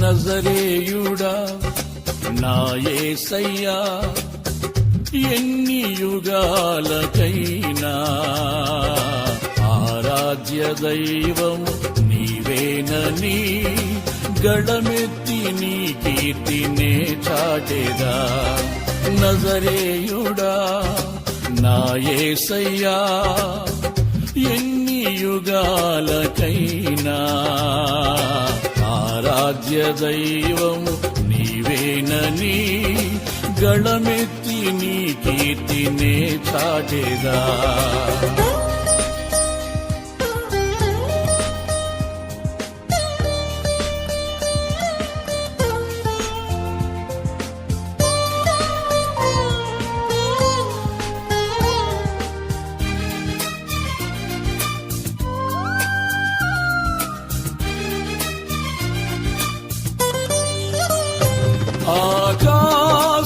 నజరేయుడా నాయసయ్యా ఎన్ని యుగాలకైనా ఆరాధ్య దైవం నీవేనని గడమెత్తి నీ కీర్తినే చాటెదా. నజరేయుడా నాయసయ్యా ఎన్ని యుగాలకైనా ఆరాధ్య దైవము నీవేనని గళమెత్తి నీ కీర్తినే చాటేదా.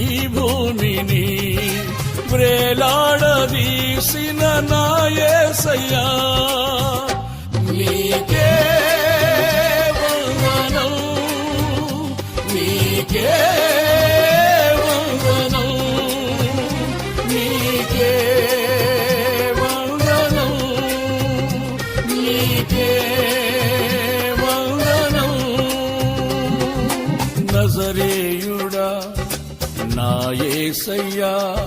ఈ భూమిని వ్రేలాడదీసిన నాయసయ్యా. నీకే వందనం నీకే వందనం నీకే వందనం నీకే వందనం. నజరేయుడా ఏసయ్యా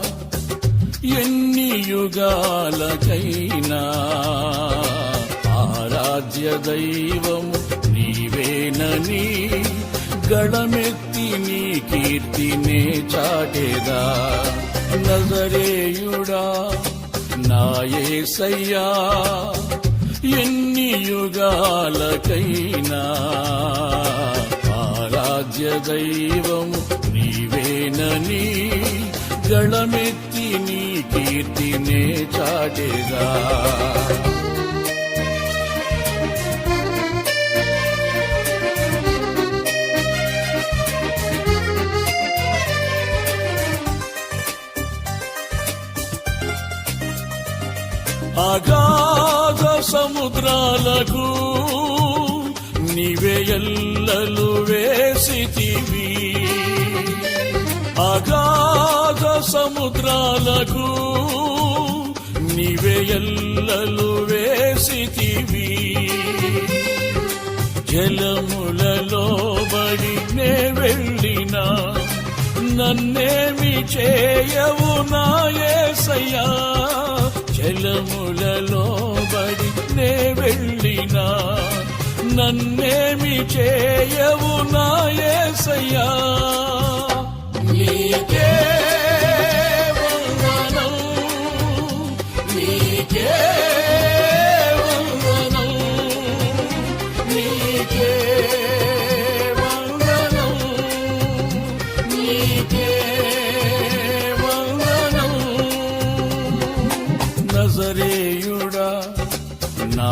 ఎన్ని యుగాలకైనా ఆరాధ్య దైవం నీవేనని గడమెత్తి నీ కీర్తినే చాటేదా. నజరేయుడా నాయసయ్యా ఎన్ని యుగాలకైనా ఆరాధ్య దైవము నీవేనని గళమెత్తి నీ కీర్తినే చాటేదా అగాధ సముద్రాలకు నీవే ఎల్లలు వేసితివి. అగాధ సముద్రాలకు నీవే ఎల్లలు వేసితివి. జలములలో బడి నే వెళ్ళినా నన్నేమి చేయవు నాయసయ్యా జలములలో బడి నే వెళ్ళినా నన్నేమి చేయవు నాయసయ్యా నీకే వందనం నీకే వందనం నీకే వందనం నీకే వందనం నజరేయుడా నా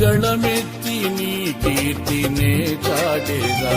గళమెత్తి నీ కీర్తినే చాటెదా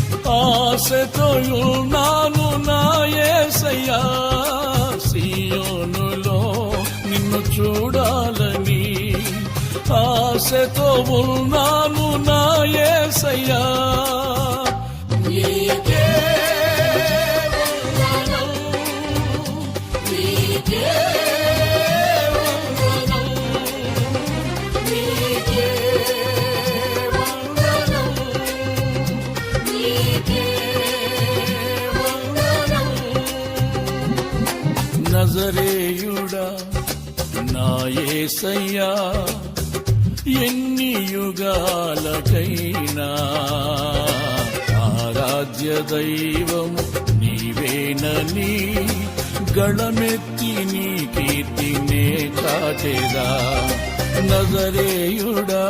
ఆశతో ఉన్నాను నా ఏసయ్యా సియోనులో నిన్ను చూడాలని ఆశతో ఉన్నాను నా ఏసయ్యా నజరేయుడా నాయసయ్యా ఎన్ని యుగాలకైనా ఆరాధ్య దైవము నీవేనని గళమెత్తి నీ కీర్తినే కాచేదా. నజరేయుడా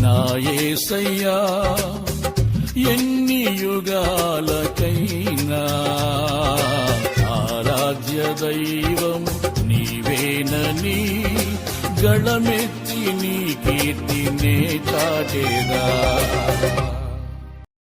నాయసయ్యా ఎన్ని యుగాలకైనా దైవం నీవేనని గళమెత్తి నీ కీర్తినే కాటేదా